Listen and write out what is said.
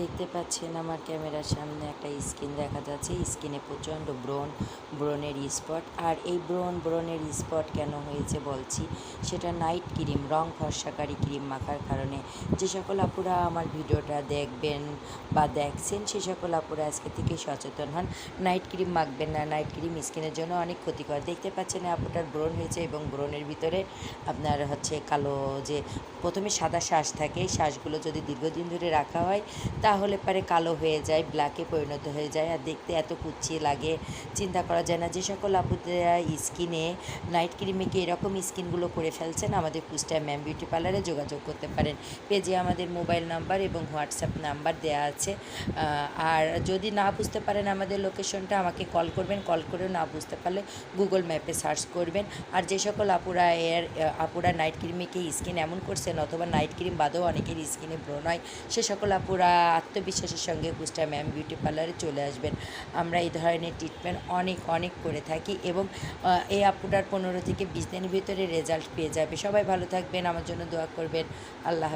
দেখতে পাচ্ছেন আমার ক্যামেরার সামনে একটা স্কিন দেখা যাচ্ছে। স্কিনে প্রচণ্ড ব্রণ, ব্রণের স্পট। আর এই ব্রণ, ব্রণের স্পট কেন হয়েছে বলছি? সেটা নাইট ক্রিম রং ফর্সাকারী ক্রিম মাখার কারণে। যে সকল আপুরা আমার ভিডিওটা দেখবেন বা দেখছেন, সে সকল আপুরা আজকে থেকে সচেতন হন। নাইট ক্রিম মাখবেন না। নাইট ক্রিম স্কিনের জন্য অনেক ক্ষতিকর। দেখতে পাচ্ছেন আপুটার ব্রণ হয়েছে এবং ব্রণের ভিতরে আপনার হচ্ছে কালো যে প্রথমে সাদা শ্বাস থাকে। শ্বাসগুলো যদি দীর্ঘদিন ধরে রাখা হয় তাহলে পরে কালো হয়ে যায় ব্ল্যাকে পরিণত হয়ে যায়। আর দেখতে এত কুচিয়ে লাগে, চিন্তা করা যায় না। যে সকল আপুরা স্কিনে নাইট ক্রিমে এরকম স্কিনগুলো করে ফেলছেন, আমাদের কুষ্টিয়া ম্যাম বিউটি পার্লারে যোগাযোগ করতে পারেন। পেজে আমাদের মোবাইল নাম্বার এবং হোয়াটসঅ্যাপ নাম্বার দেওয়া আছে। আর যদি না বুঝতে পারেন আমাদের লোকেশনটা আমাকে কল করবেন। কল করে না বুঝতে পারলে গুগল ম্যাপে সার্চ করবেন। আর যে সকল আপুরা এর আপুরা নাইট ক্রিমে কি স্কিন এমন করছেন, অথবা নাইট ক্রিম বাদেও অনেকের স্কিনে ব্রণ হয়, সে সকল আপুরা আত্মবিশ্বাসের সঙ্গে কুষ্টা ম্যাম বিউটি পার্লারে চলে আসবেন। আমরা এই ধরনের ট্রিটমেন্ট অনেক অনেক করে থাকি এবং এই আপুটার পনেরো থেকে বিশ দিনের ভিতরে রেজাল্ট পেয়ে যাবে। সবাই ভালো থাকবেন, আমার জন্য দোয়া করবেন। আল্লাহ।